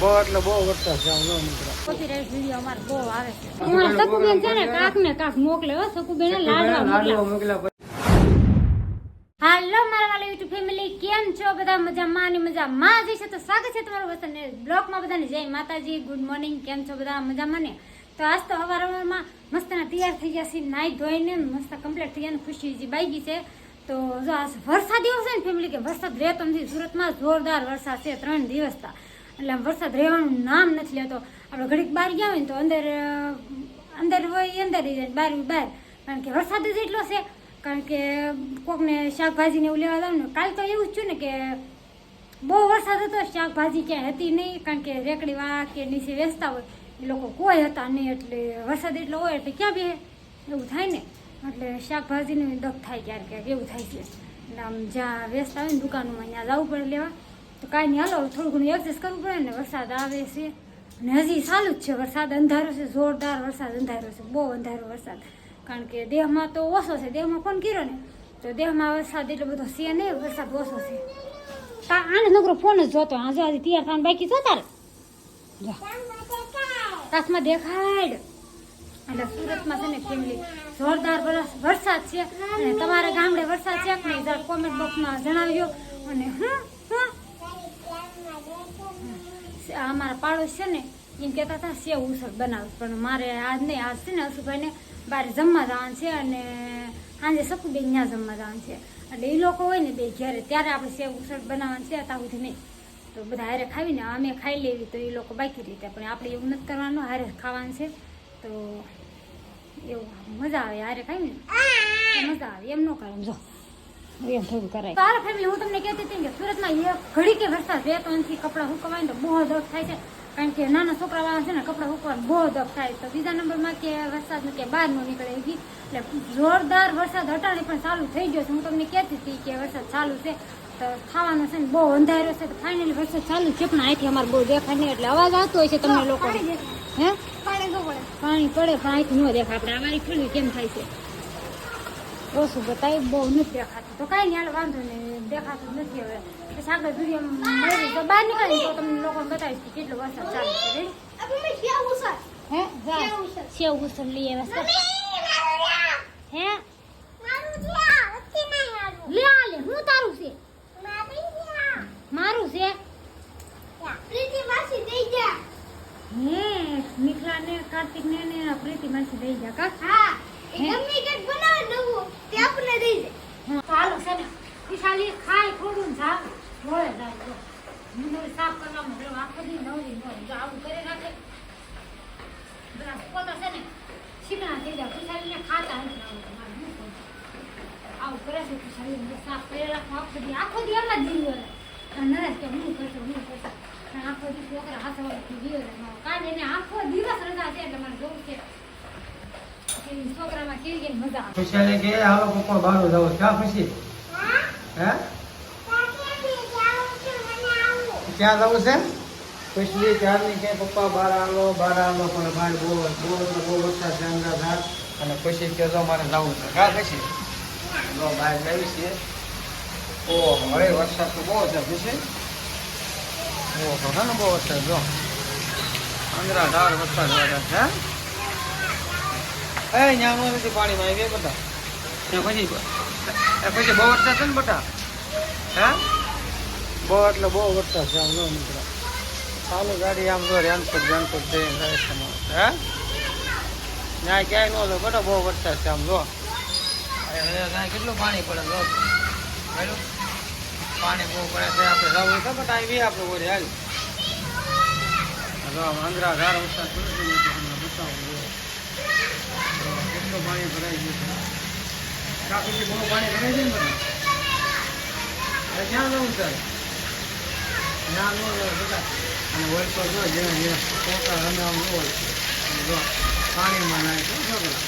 બહુ એટલે બહુ વરસાદ છે આમ મિત્રો કોપીરાઇટ વીડિયો અમારે બહુ આવે છે. એમાં સકુબેન છે ને કાક ને કાક મોકલે હો સકુબેન લાડવા લાડવા મોકલે. મોકલ્યા પછી. હાલો મારા વાલા યુટ્યુબ ફેમિલી કેમ છો? બધા મજામાં અને મજામાં જ છે? તો સ્વાગત છે તમારું વતન બ્લોગમાં બધાને. જય માતાજી ગુડ મોર્નિંગ કેમ છો બધા મજામાં ને? તો આજ તો હવાર હવારમાં મસ્તના તૈયાર થઈ ગયા છે નાઈ ધોઈને મસ્ત કમ્પ્લીટ થઈ ગયા ખુશી બાઈ છે. તો જો આ વરસાદ એવો છે ને ફેમિલી કે વરસાદ રહેતો નથી. સુરતમાં જોરદાર વરસાદ છે ત્રણ દિવસથી એટલે વરસાદ રહેવાનું નામ નથી લેતો. આપણે ઘડીક બહાર ગયા હોય ને તો અંદર અંદર હોય અંદર બહાર બહાર. કારણ કે વરસાદ જ એટલો છે. કારણ કે કોકને શાકભાજીને એવું લેવા જાવ ને, કાલ તો એવું જ છું ને કે બહુ વરસાદ હતો, શાકભાજી ક્યાંય હતી નહીં. કારણ કે રેકડી વા કે નીચે વેચતા હોય, એ લોકો કોઈ હતા નહીં. એટલે વરસાદ એટલો હોય, એટલે ક્યાં બે એવું થાય ને. એટલે શાકભાજીને દખ થાય ક્યારેક, એવું થાય છે. એટલે આમ જ્યાં વેચતા હોય ને દુકાનોમાં, ત્યાં જવું પડે લેવા. તો કાંઈ નહીં, હાલો થોડું ઘણું એડજસ્ટ કરવું પડે ને, વરસાદ આવે છે. અને હજી ચાલુ જ છે, વરસાદ અંધારો છે, જોરદાર વરસાદ અંધારો છે, બહુ અંધારો વરસાદ. કારણ કે દેહમાં તો ઓછો છે, દેહમાં ફોન કર્યો ને? તો દેહમાં વરસાદ એટલો બધો છે નહીં વરસાદ ઓછો છે. તા આને નકરો ફોન જ જોતો, આ જો આજે તૈયાર થવાનું બાકી છે તારે? જો. કાચમાં દેખાડ. એટલે સુરતમાં છે ને ફેમિલી જોરદાર વરસ- વરસાદ છે. અને તમારા ગામડે વરસાદ છે કે નહીં કોમેન્ટ બોક્સમાં જણાવજો. અને હું અમારા પાડોશ છે ને, એમ કહેતા હતા સેવ ઉસળ બનાવું પણ મારે આજ નહીં, આજ છે ને અશુભાઈને બહાર જમવા જવાનું છે અને સાંજે સકુબેન ત્યાં જમવા જવાનું છે. એટલે એ લોકો હોય ને બે ઘેરે, ત્યારે આપણે સેવ ઉસળ બનાવવાનું છે ત્યાં સુધી નહીં. તો બધા હારે ખાવીને અમે ખાઈ લેવી, તો એ લોકો બાકી રીતે પણ આપણે એવું નથી કરવાનું, હારે ખાવાનું છે. તો એવું, મજા આવે, હારે ખાવીને મજા આવે, એમ ન કરે, જો. એમ થોડું કરાય. તારે ફેમિલી હું તમને કહેતી હતી કે સુરતમાં એક ઘડી કે વરસાદ રહેતો નથી કપડાં સુકવાય તો બહુ દખ થાય છે. કારણ કે નાના છોકરા વાળા છે ને કપડાં સુકવાનું બહુ દખ થાય. તો બીજા નંબરમાં કે વરસાદ કે બહાર ન નીકળે એવી એટલે જોરદાર વરસાદ હટાણે પણ ચાલુ થઈ ગયો છે. હું તમને કહેતી હતી કે વરસાદ ચાલુ છે. તો થવાનો છે ને બહુ અંધારો છે. તો ફાઇનલી વરસાદ ચાલુ છે પણ અહીંથી અમારે બહુ દેખાય નહીં. એટલે અવાજ આવતો હોય છે તમને લોકો હે? પાણી પડે. પણ અહીંથી ન દેખાય. આપણે અમારી ખેડૂત કેમ થાય છે? ઓછું બતાવી બહુ નથી દેખાતું. તો કાંઈ નહીં વાંધો નહીં દેખાતું નથી હવે. સાગર આગળ વીડિયો મળી તો બહાર નીકળે તો તમને લોકો બતાવીશ કે કેટલો વરસાદ ચાલુ છે? હે જા. સેવ ઉસળ લઈ આવ્યા હે? લે આ લે હું તારું છે? મારું છે? હે નિખલા ને કાર્તિક ને ને પ્રીતિ માસી લઈ જા કા હા ચાલો છે ને વિશાલી ખાય થોડું જાવ જા જાય મુંડો સાફ કરવામાં જો આખો દી નવરી ન જો આવું કરી નાખે બધા પોતા છે ને શીકણા થઈ જાય વિશાલીને ખાતા નથી આવું કરે છે વિશાલી સાફ કરી રાખો આખો દી આખો દી એમ જ જીવ્યો રહે નરેશ કે હું કરશો હું કરશો પણ આખો દી છોકરા હાથવાથી દીવો રહે કાલે એને આખો દિવસ રજા છે એટલે મને જોવું છે છોકરામાં કેવી કેવી મજા આવે કે હાલો પપ્પા બહાર જાવ ક્યાં ખુશી હે? ક્યાં જવું છે? ખુશી ત્યારની કે પપ્પા બહાર આવો બહાર આવો પણ બહાર બહુ બહુ એટલે બહુ વરસાદ છે અંદાજ અને પછી કે જો મારે જવું છે. કા પછી જો બહાર જવી છે ઓ હવે વરસાદ તો બહુ છે પછી ઓ ને બહુ વરસાદ જો. અંદરા ધાર વરસાદ વરસાદ છે એ ન્યા નથી પાણીમાં આવી બધા. ત્યાં પછી પછી બહુ વરસાદ છે ને બટા? હા? બહુ એટલે બહુ વરસાદ છે આમ જો મિત્રો. ચાલુ ગાડી આમ જો રેનકોટ રેનકોટ જઈને જાય છે. હે? ના ક્યાંય ન જો બટા બહુ વરસાદ છે આમ જો. કેટલું પાણી પડે જો? પાણી બહુ પડે છે આપણે જવું તો બટ આવી આપણે ઓરી હાલ. અંદરા ગાર વરસાદ છે ને કેટલું પાણી ભરાઈ ગયું ટ્રાફિકથી બહુ પાણી ભરાઈ જાય ને બધા. ક્યાં જવું છે? ના, નો બધા. અને હોય તો જો, જેને જે પોતા રમે હોય જો, પાણીમાં નાય તો છોકરા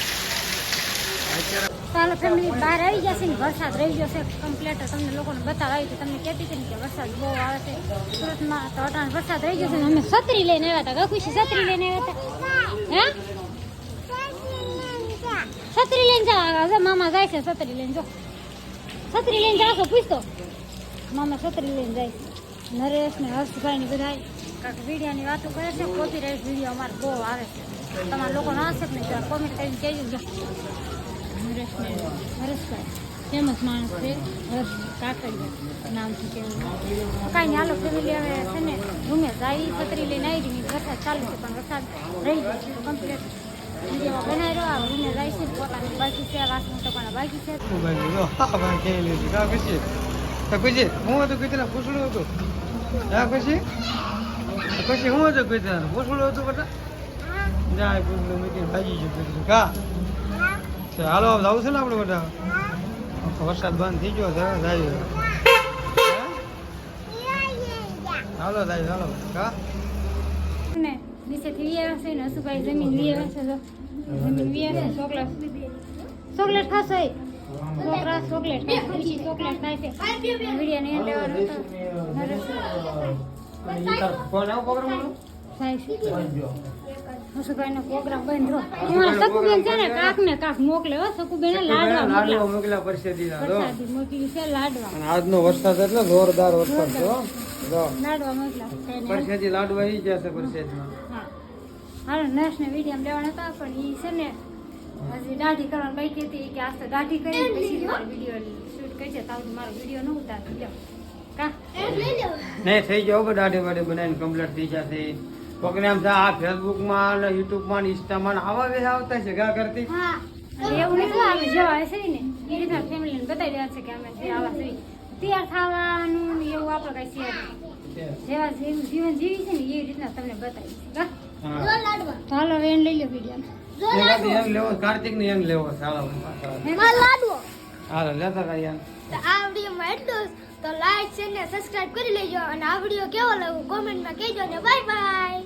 ચાલો ફેમિલી બહાર આવી જશે ને, વરસાદ રહી છે કમ્પ્લેટ તમને લોકોને બતાવી હતી. તમને કહેતી હતી કે વરસાદ બહુ આવે છે. સુરતમાં તો અટાણ વરસાદ રહી છે ને, અમે છત્રી લઈને આવ્યા હતા ખુશી છત્રી લઈને આવ્યા હતા. હે? લઈને જાઓ હવે મામા જાય છે છત્રી લઈને જો છત્રી લઈને જાશો પૂછતો મામા છત્રી લઈને જાય છે નરેશ ને હર્ષભાઈ ને બધા કાંઈક વિડીયોની વાતો કરે છે કોપીરાઇટ વીડિયો અમારે બહુ આવે છે તમારા લોકો ના હશે ને જરા કોમેન્ટ કરીને કહેજો જો હરેશને હરેશભાઈ ફેમસ માણસ છે હર્ષ કાકડિયા નામ છે કેવું કાંઈ નહીં હાલો ફેમિલી હવે છે ને રૂમે જાય છત્રી લઈને આવી રહી વરસાદ ચાલુ છે પણ વરસાદ રહી છે કમ્પ્લીટ છે છે છે ખુશી હું? હતું કીધું પૂછડું હતું હા? ખુશી ખુશી હું? હતું કીધું પૂછડું હતું બધા જાય પૂછડું મૂકીને ભાગી ગયું કીધું કા હાલો જવું છે ને આપણે બધા વરસાદ બંધ થઈ ગયો છે જાય હાલો જાય હાલો કા ને નીચેથી વી આવે છે ને હસુભાઈ જમીન વી આવે છે જમીન વી આવે છે ચોકલેટ ચોકલેટ ખાશો છોકરા ચોકલેટ ખાય ચોકલેટ ખાય છે વીડિયો નહીં લેવાનો હતો ફોન આવો પ્રોગ્રામ થાય છે હસુભાઈ બંધ રહ્યો સકુબેન છે ને કાક ને કાક મોકલે હો સકુબેન લાડવા લાડવા મોકલા મોકલ્યા પરસેદી પ્રસાદી મોકલી છે લાડવા અને આજનો વરસાદ એટલે જોરદાર વરસાદ છે લાડવા મોકલા પરસેદી લાડવા ઈ જશે પરસેદમાં હાલો નર્સને વીડિયો લેવાના હતા પણ એ છે ને હજી દાઢી કરવાની બાકી હતી કે આજ તો દાઢી કરી પછી મારો વીડિયો શૂટ કરી છે તાવ મારો વીડિયો ન ઉતારી લ્યો. કા? નહીં થઈ જાવ બધા દાઢી વાઢી બનાવીને કમ્પ્લીટ થઈ જશે. કોકને આમ થાય આ ફેસબુકમાં ને યુટ્યુબમાં ને ઇન્સ્ટામાં આવા વેહ આવતા છે ગા કરતી? એવું નથી આવે જેવા છે ને એ રીતના ફેમિલીને બતાવી દેવા છે કે અમે જે આવા છીએ. તૈયાર થવાનું એવું આપણે કઈ શેર જેવા જેવું જીવન જીવી છે ને એ રીતના તમને બતાવી છે હાલો એન લઈ લે વીડિયો એમ લેવો કાર્તિક ને એમ લેવો ચાલો હાલો લેતા યાર તો આ વિડીયોમાં એટલું જ. તો લાઈક છે ને સબસ્ક્રાઇબ કરી લેજો અને આ વિડિયો કેવો લાગ્યો કોમેન્ટમાં કહેજો ને બાય બાય